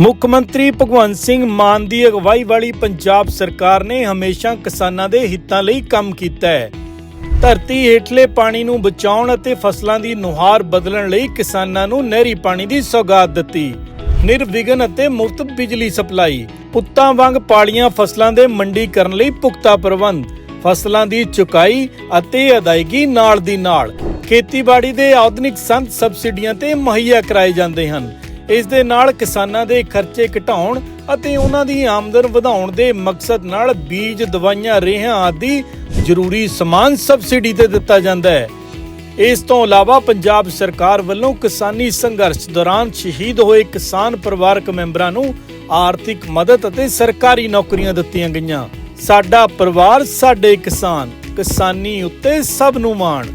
ਮੁੱਖ ਮੰਤਰੀ ਭਗਵੰਤ ਸਿੰਘ ਮਾਨ ਦੀ ਅਗਵਾਈ ਵਾਲੀ ਪੰਜਾਬ ਸਰਕਾਰ ਨੇ ਹਮੇਸ਼ਾ ਕਿਸਾਨਾਂ ਦੇ ਹਿੱਤਾਂ ਲਈ ਕੰਮ ਕੀਤਾ ਹੈ। ਧਰਤੀ ਹੇਠਲੇ ਪਾਣੀ ਨੂੰ ਬਚਾਉਣ ਅਤੇ ਫਸਲਾਂ ਦੀ ਨੁਹਾਰ ਬਦਲਣ ਲਈ ਕਿਸਾਨਾਂ ਨੂੰ ਨਹਿਰੀ ਪਾਣੀ ਦੀ ਸੌਗਾਤ ਦਿੱਤੀ। ਨਿਰਵਿਘਨ ਅਤੇ ਮੁਫਤ ਬਿਜਲੀ ਸਪਲਾਈ, ਪੁੱਤਾਂ ਵਾਂਗ ਪਾਲੀਆਂ ਫਸਲਾਂ ਦੇ ਮੰਡੀ ਕਰਨ ਲਈ ਪੁਖਤਾ ਪ੍ਰਬੰਧ, ਫਸਲਾਂ ਦੀ ਚੁਕਾਈ ਅਤੇ ਅਦਾਇਗੀ ਨਾਲ ਦੀ ਨਾਲ ਖੇਤੀਬਾੜੀ ਦੇ ਆਧੁਨਿਕ ਸੰਦ ਸਬਸਿਡੀਆਂ ਤੇ ਮੁਹੱਈਆ ਕਰਾਏ ਜਾਂਦੇ ਹਨ। ਇਸ ਦੇ ਨਾਲ ਕਿਸਾਨਾਂ ਦੇ ਖਰਚੇ ਘਟਾਉਣ ਅਤੇ ਉਹਨਾਂ ਦੀ ਆਮਦਨ ਵਧਾਉਣ ਦੇ ਮਕਸਦ ਨਾਲ ਬੀਜ, ਦਵਾਈਆਂ, ਰੇਹਾਂ ਆਦਿ ਜ਼ਰੂਰੀ ਸਮਾਨ ਸਬਸਿਡੀ ਤੇ ਦਿੱਤਾ ਜਾਂਦਾ ਹੈ। ਇਸ ਤੋਂ ਇਲਾਵਾ ਪੰਜਾਬ ਸਰਕਾਰ ਵੱਲੋਂ ਕਿਸਾਨੀ ਸੰਘਰਸ਼ ਦੌਰਾਨ ਸ਼ਹੀਦ ਹੋਏ ਕਿਸਾਨ ਪਰਿਵਾਰਕ ਮੈਂਬਰਾਂ ਨੂੰ ਆਰਥਿਕ ਮਦਦ ਅਤੇ ਸਰਕਾਰੀ ਨੌਕਰੀਆਂ ਦਿੱਤੀਆਂ ਗਈਆਂ। ਸਾਡਾ ਪਰਿਵਾਰ, ਸਾਡੇ ਕਿਸਾਨ, ਕਿਸਾਨੀ ਉੱਤੇ ਸਭ ਨੂੰ ਮਾਣ।